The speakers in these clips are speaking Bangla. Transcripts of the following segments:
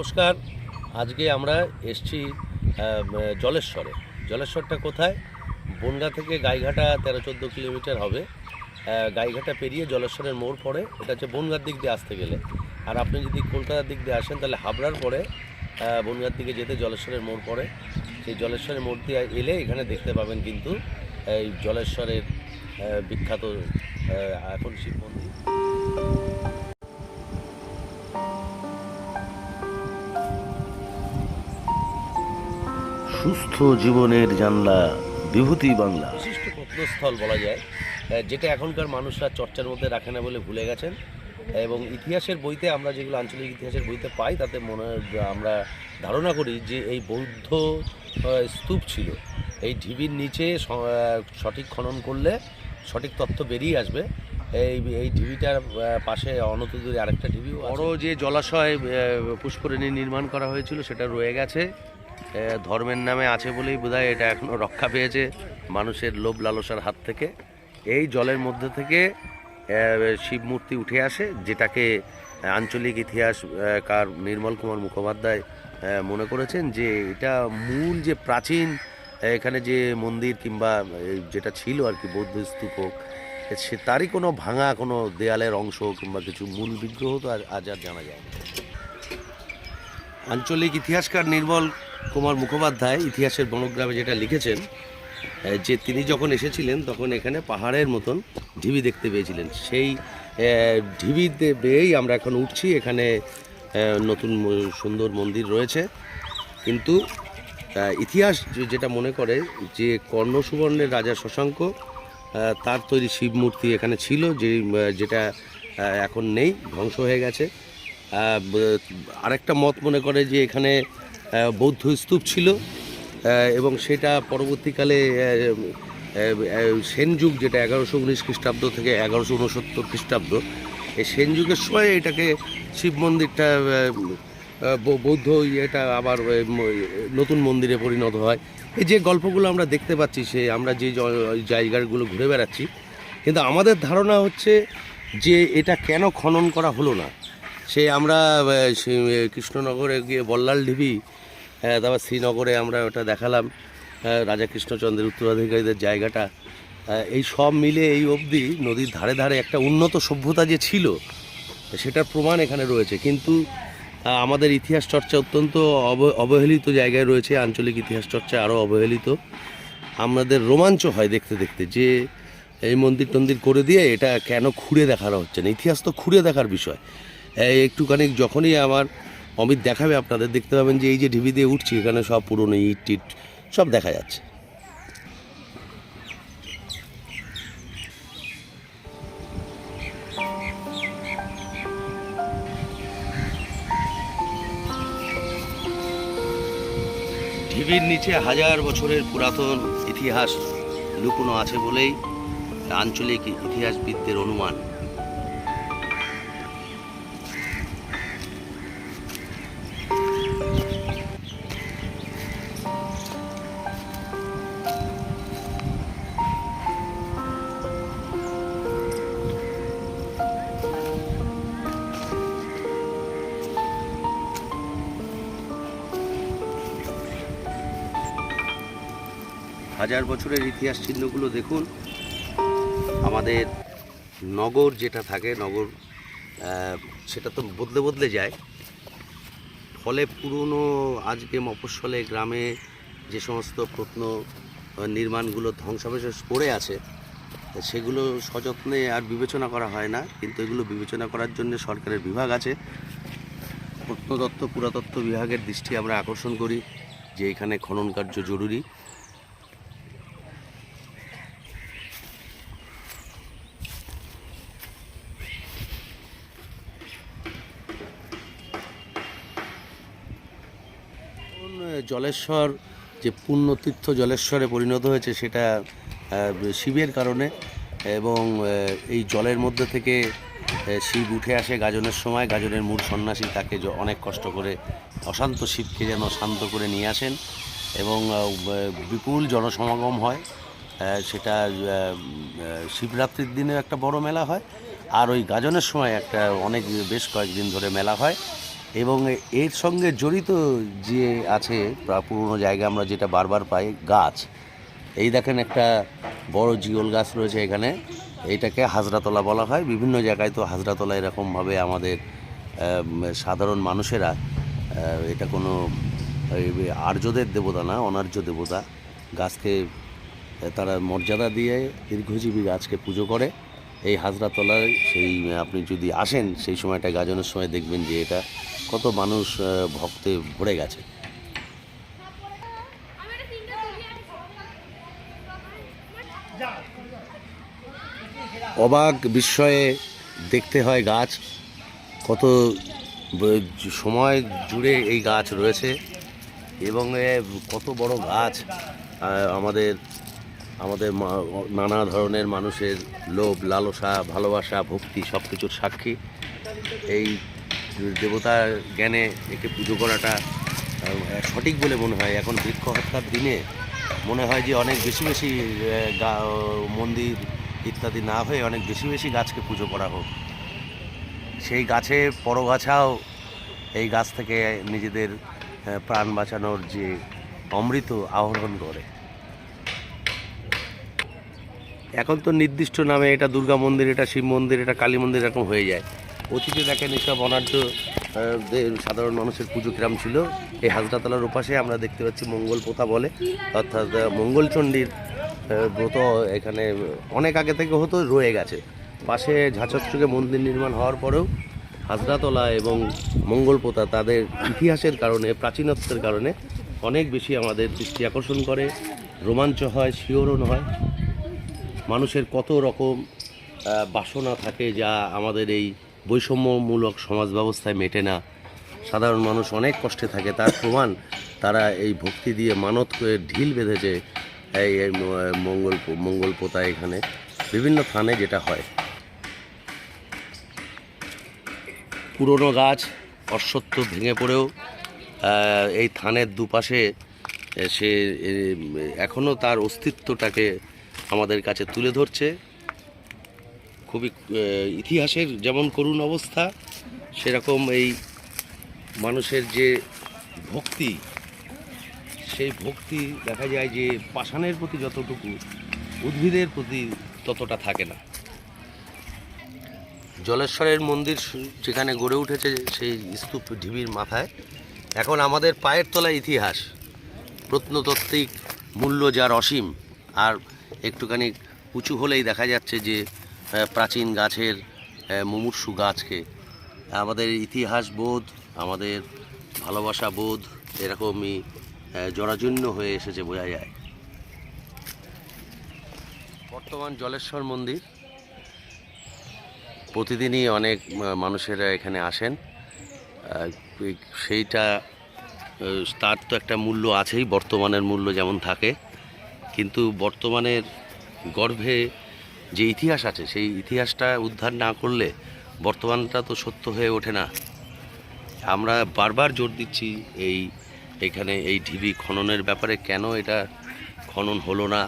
নমস্কার। আজকে আমরা এসছি জলেশ্বরে। জলেশ্বরটা কোথায়? বনগা থেকে গাইঘাটা তেরো চোদ্দ কিলোমিটার হবে। গাইঘাটা পেরিয়ে জলেশ্বরের মোড় পড়ে। এটা হচ্ছে বনগার দিক দিয়ে আসতে গেলে। আর আপনি যদি কলকাতার দিক দিয়ে আসেন, তাহলে হাবড়ার পরে বনগার দিকে যেতে জলেশ্বরের মোড় পড়ে। সেই জলেশ্বরের মোড় দিয়ে এলে এখানে দেখতে পাবেন কিন্তু এই জলেশ্বরের বিখ্যাত এখন শিব সুস্থ জীবনের জানলা বিভূতি বাংলা। বিশিষ্ট প্রত্নস্থল বলা যায় যেটা এখনকার মানুষরা চর্চার মধ্যে রাখে না বলে ভুলে গেছেন। এবং ইতিহাসের বইতে আমরা যেগুলো আঞ্চলিক ইতিহাসের বইতে পাই তাতে মনে হয় আমরা ধারণা করি যে এই বৌদ্ধ স্তূপ ছিল। এই ঢিবির নিচে সঠিক খনন করলে সঠিক তথ্য বেরিয়ে আসবে। এই এই ঢিবিটার পাশে অনত দূরে আরেকটা ঢিবি বড় যে জলাশয় পুষ্করিণী নির্মাণ করা হয়েছিল সেটা রয়ে গেছে। ধর্মের নামে আছে বলেই বোধহয় এটা এখনও রক্ষা পেয়েছে মানুষের লোভ লালসার হাত থেকে। এই জলের মধ্যে থেকে শিব মূর্তি উঠে আসে, যেটাকে আঞ্চলিক ইতিহাস কার নির্মল কুমার মুখোপাধ্যায় মনে করেছেন যে এটা মূল যে প্রাচীন এখানে যে মন্দির কিংবা যেটা ছিল আর কি, বৌদ্ধ স্তূপক সে তারই কোনো ভাঙা, কোনো দেয়ালের অংশ কিংবা কিছু মূল বিগ্রহ তো আর আজ আর জানা যায় আঞ্চলিক ইতিহাসকার নির্মল কুমার মুখোপাধ্যায় ইতিহাসের বনগ্রামে যেটা লিখেছেন যে তিনি যখন এসেছিলেন, তখন এখানে পাহাড়ের মতন ঢিবি দেখতে পেয়েছিলেন। সেই ঢিবিতে বেয়েই আমরা এখন উঠছি। এখানে নতুন সুন্দর মন্দির রয়েছে। কিন্তু ইতিহাস যেটা মনে করে, যে কর্ণ সুবর্ণের রাজা শশাঙ্ক তার তৈরি শিব মূর্তি এখানে ছিল, যে যেটা এখন নেই, ধ্বংস হয়ে গেছে। আরেকটা মত মনে করে যে এখানে বৌদ্ধ স্তূপ ছিল এবং সেটা পরবর্তীকালে সেন যুগ যেটা এগারোশো উনিশ খ্রিস্টাব্দ থেকে এগারোশো উনসত্তর খ্রিস্টাব্দ, এই সেন যুগের সময় এটাকে শিব মন্দিরটা বৌদ্ধ ইয়েটা আবার নতুন মন্দিরে পরিণত হয়। এই যে গল্পগুলো আমরা দেখতে পাচ্ছি, সে আমরা যে জায়গাগুলো ঘুরে বেড়াচ্ছি, কিন্তু আমাদের ধারণা হচ্ছে যে এটা কেন খনন করা হলো না। সে আমরা কৃষ্ণনগরে গিয়ে বল্লাল ঢিবি তারপর শ্রীনগরে আমরা ওটা দেখালাম রাজা কৃষ্ণচন্দ্রের উত্তরাধিকারীদের জায়গাটা এই সব মিলে এই অবধি নদীর ধারে ধারে একটা উন্নত সভ্যতা যে ছিল, সেটার প্রমাণ এখানে রয়েছে। কিন্তু আমাদের ইতিহাস চর্চা অত্যন্ত অব- অবহেলিত জায়গায় রয়েছে, আঞ্চলিক ইতিহাস চর্চা আরও অবহেলিত। আমাদের রোমাঞ্চ হয় দেখতে দেখতে যে, এই মন্দির টন্দির করে দিয়ে এটা কেন খুঁড়ে দেখানো হচ্ছে না। ইতিহাস তো খুঁড়ে দেখার বিষয়। একটুখানি যখনই আমার অমিত দেখাবে, আপনাদের দেখতে পাবেন যে এই যে ঢিবি দিয়ে উঠছি, এখানে সব পুরনো ইট টিট, সব দেখা যাচ্ছে। ঢিবির নিচে হাজার বছরের পুরাতন ইতিহাস লুকোনো আছে বলেই আঞ্চলিক ইতিহাসবিদদের অনুমান। হাজার বছরের ইতিহাস চিহ্নগুলো দেখুন। আমাদের নগর যেটা থাকে, নগর সেটা তো বদলে বদলে যায়। ফলে পুরনো আজকে মফস্বলে গ্রামে যে সমস্ত প্রত্ন নির্মাণগুলো ধ্বংসাবশেষ পড়ে আছে, সেগুলো সযত্নে আর বিবেচনা করা হয় না। কিন্তু এগুলো বিবেচনা করার জন্য সরকারের বিভাগ আছে। প্রত্নতত্ত্ব, পুরাতত্ত্ব বিভাগের দৃষ্টি আমরা আকর্ষণ করি যে এখানে খনন কার্য জরুরি এখন, আহ, জলেশ্বর, যে পুণ্যতীর্থ জলেশ্বরে পরিণত হয়েছে সেটা শিবের কারণে এবং এই জলের মধ্যে থেকে শিব উঠে আসে গাজনের সময়। গাজনের মূল সন্ন্যাসী তাকে অনেক কষ্ট করে, অশান্ত শিবকে যেন শান্ত করে নিয়ে আসেন এবং বিপুল জনসমাগম হয়। সেটা শিবরাত্রির দিনে একটা বড় মেলা হয়। আর ওই গাজনের সময় একটা অনেক, বেশ কয়েকদিন ধরে মেলা হয়। এবং এর সঙ্গে জড়িত যে আছে প্রা- পুরনো জায়গা আমরা যেটা বারবার পাই, গাছ। এই দেখেন একটা বড় জিওল গাছ রয়েছে এখানে। এইটাকে হাজরাতলা বলা হয়। বিভিন্ন জায়গায় তো হাজরাতলা এরকমভাবে আমাদের সাধারণ মানুষেরা এটা কোনো আর্যদের দেবতা না, অনার্য দেবতা, গাছকে, তারা মর্যাদা দিয়ে দীর্ঘজীবী গাছকে পুজো করে। এই হাজরাতলায় সেই, আপনি যদি আসেন, সেই সময়টা গাজনের সময় দেখবেন যে এটা কত মানুষ ভক্তে ভরে গেছে। অবাক বিস্ময়ে দেখতে হয় গাছ, কত সময় জুড়ে এই গাছ রয়েছে এবং কত বড় গাছ আমাদের আমাদের নানা ধরনের মানুষের লোভ, লালসা, ভালোবাসা, ভক্তি সব কিছুর সাক্ষী। এই দেবতার জ্ঞানে একে পুজো করাটা সঠিক বলে মনে হয়। এখন বৃক্ষ হত্যার দিনে মনে হয় যে অনেক বেশি বেশি মন্দির ইত্যাদি না হয়ে অনেক বেশি বেশি গাছকে পুজো করা হোক। সেই গাছে পরগাছাও এই গাছ থেকে নিজেদের প্রাণ বাঁচানোর যে অমৃত আহরণ করে। এখন তো নির্দিষ্ট নামে এটা দুর্গা মন্দির, এটা শিব মন্দির, এটা কালী মন্দির এরকম হয়ে যায়। অতীতে দেখেন এসব অনার্য সাধারণ মানুষের পুজো কিরাম ছিল, এই হাজরাতলার ওপাশে আমরা দেখতে পাচ্ছি মঙ্গল পোতা বলে। অর্থাৎ মঙ্গলচণ্ডীর ব্রত এখানে অনেক আগে থেকে হতো, রয়ে গেছে। পাশে ঝাঁচরচুকে মন্দির নির্মাণ হওয়ার পরেও হাজরাতলা এবং মঙ্গলপোতা তাদের ইতিহাসের কারণে, প্রাচীনত্বের কারণে অনেক বেশি আমাদের দৃষ্টি আকর্ষণ করে। রোমাঞ্চ হয় শিহরণ হয়। মানুষের কত রকম বাসনা থাকে যা আমাদের এই বৈষম্যমূলক সমাজ ব্যবস্থায় মেটে না। সাধারণ মানুষ অনেক কষ্টে থাকে, তার প্রমাণ তারা এই ভক্তি দিয়ে মানত করে ঢিল বেঁধেছে এই মঙ্গল মঙ্গল পোতা এখানে। বিভিন্ন থানে যেটা হয়। পুরনো গাছ অশ্বত্থ ভেঙে পড়েও এই থানের দুপাশে সে এখনও তার অস্তিত্বটাকে আমাদের কাছে তুলে ধরছে। খুবই ইতিহাসের যেমন করুণ অবস্থা, সেরকম এই মানুষের যে ভক্তি, সেই ভক্তি দেখা যায় যে পাষাণের প্রতি যতটুকু, উদ্ভিদের প্রতি ততটা থাকে না। জলেশ্বরের মন্দির যেখানে গড়ে উঠেছে সেই স্তূপ ঢিবির মাথায়, এখন আমাদের পায়ের তলায় ইতিহাস, প্রত্নতাত্ত্বিক মূল্য যার অসীম, আর একটুখানি উঁচু হলেই দেখা যাচ্ছে যে প্রাচীন গাছের আহ, মুমূর্ষু গাছকে। আমাদের ইতিহাস বোধ আমাদের ভালোবাসা বোধ এরকমই আহ, জরাজীর্ণ হয়ে এসেছে বোঝা যায়। বর্তমান জলেশ্বর মন্দির। প্রতিদিনই অনেক মানুষেরা এখানে আসেন। সেইটা তার তো একটা মূল্য আছেই বর্তমানের মূল্য যেমন থাকে। কিন্তু বর্তমানের গর্ভে যে ইতিহাস আছে, সেই ইতিহাসটা উদ্ধার না করলে বর্তমানটা তো সত্য হয়ে ওঠে না। আমরা বারবার জোর দিচ্ছি এই, এখানে এই ঢিবি খননের ব্যাপারে কেন এটা খনন হলো না?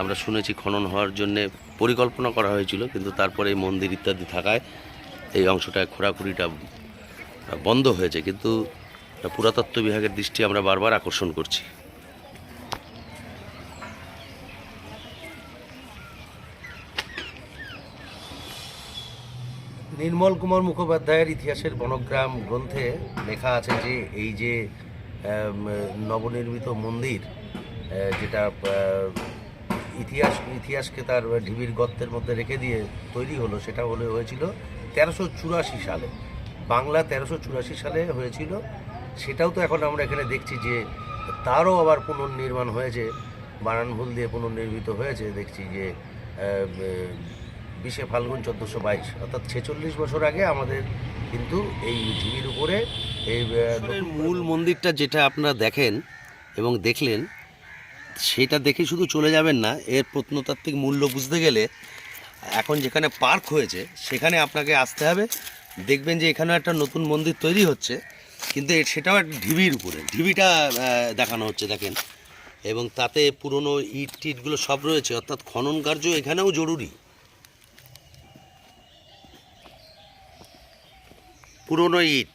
আমরা শুনেছি খনন হওয়ার জন্যে পরিকল্পনা করা হয়েছিল, কিন্তু তারপরে এই মন্দির ইত্যাদি থাকায় এই অংশটা খোঁড়াখুড়িটা বন্ধ হয়েছে। কিন্তু পুরাতত্ত্ব বিভাগের দৃষ্টি আমরা বারবার আকর্ষণ করছি। নির্মল কুমার মুখোপাধ্যায়ের ইতিহাসের বনগ্রাম গ্রন্থে লেখা আছে যে এই যে নবনির্মিত মন্দির যেটা ইতিহাস, ইতিহাসকে তার ঢিবির গর্তের মধ্যে রেখে দিয়ে তৈরি হলো, সেটা হলে হয়েছিল তেরোশো চুরাশি সালে। বাংলা তেরোশো চুরাশি সালে হয়েছিল। সেটাও তো এখন আমরা এখানে দেখছি যে, তারও আবার পুনর্নির্মাণ হয়েছে বানান ভুল দিয়ে পুনর্নির্মিত হয়েছে, দেখছি যে বিশে ফাল্গুন চোদ্দোশো বাইশ, অর্থাৎ ছেচল্লিশ বছর আগে আমাদের কিন্তু এই ঢিবির উপরে এই মূল মন্দিরটা যেটা আপনারা দেখেন এবং দেখলেন, সেটা দেখে শুধু চলে যাবেন না, এর প্রত্নতাত্ত্বিক মূল্য বুঝতে গেলে এখন যেখানে পার্ক হয়েছে, সেখানে আপনাকে আসতে হবে। দেখবেন যে এখানে একটা নতুন মন্দির তৈরি হচ্ছে, কিন্তু সেটাও একটা ঢিবির উপরে, ঢিবিটা দেখানো হচ্ছে, দেখেন। এবং তাতে পুরনো ইট টিটগুলো সব রয়েছে, অর্থাৎ খনন কার্য এখানেও জরুরি। পুরনো ইট।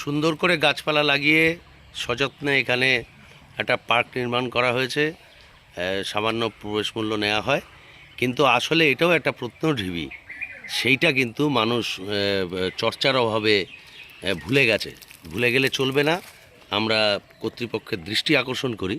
সুন্দর করে গাছপালা লাগিয়ে সযত্নে এখানে একটা পার্ক নির্মাণ করা হয়েছে। সামান্য প্রবেশ মূল্য নেওয়া হয়। কিন্তু আসলে এটাও একটা প্রত্নঢিবি সেইটা কিন্তু মানুষ চর্চার অভাবে ভুলে গেছে। ভুলে গেলে চলবে না। আমরা কর্তৃপক্ষের দৃষ্টি আকর্ষণ করি।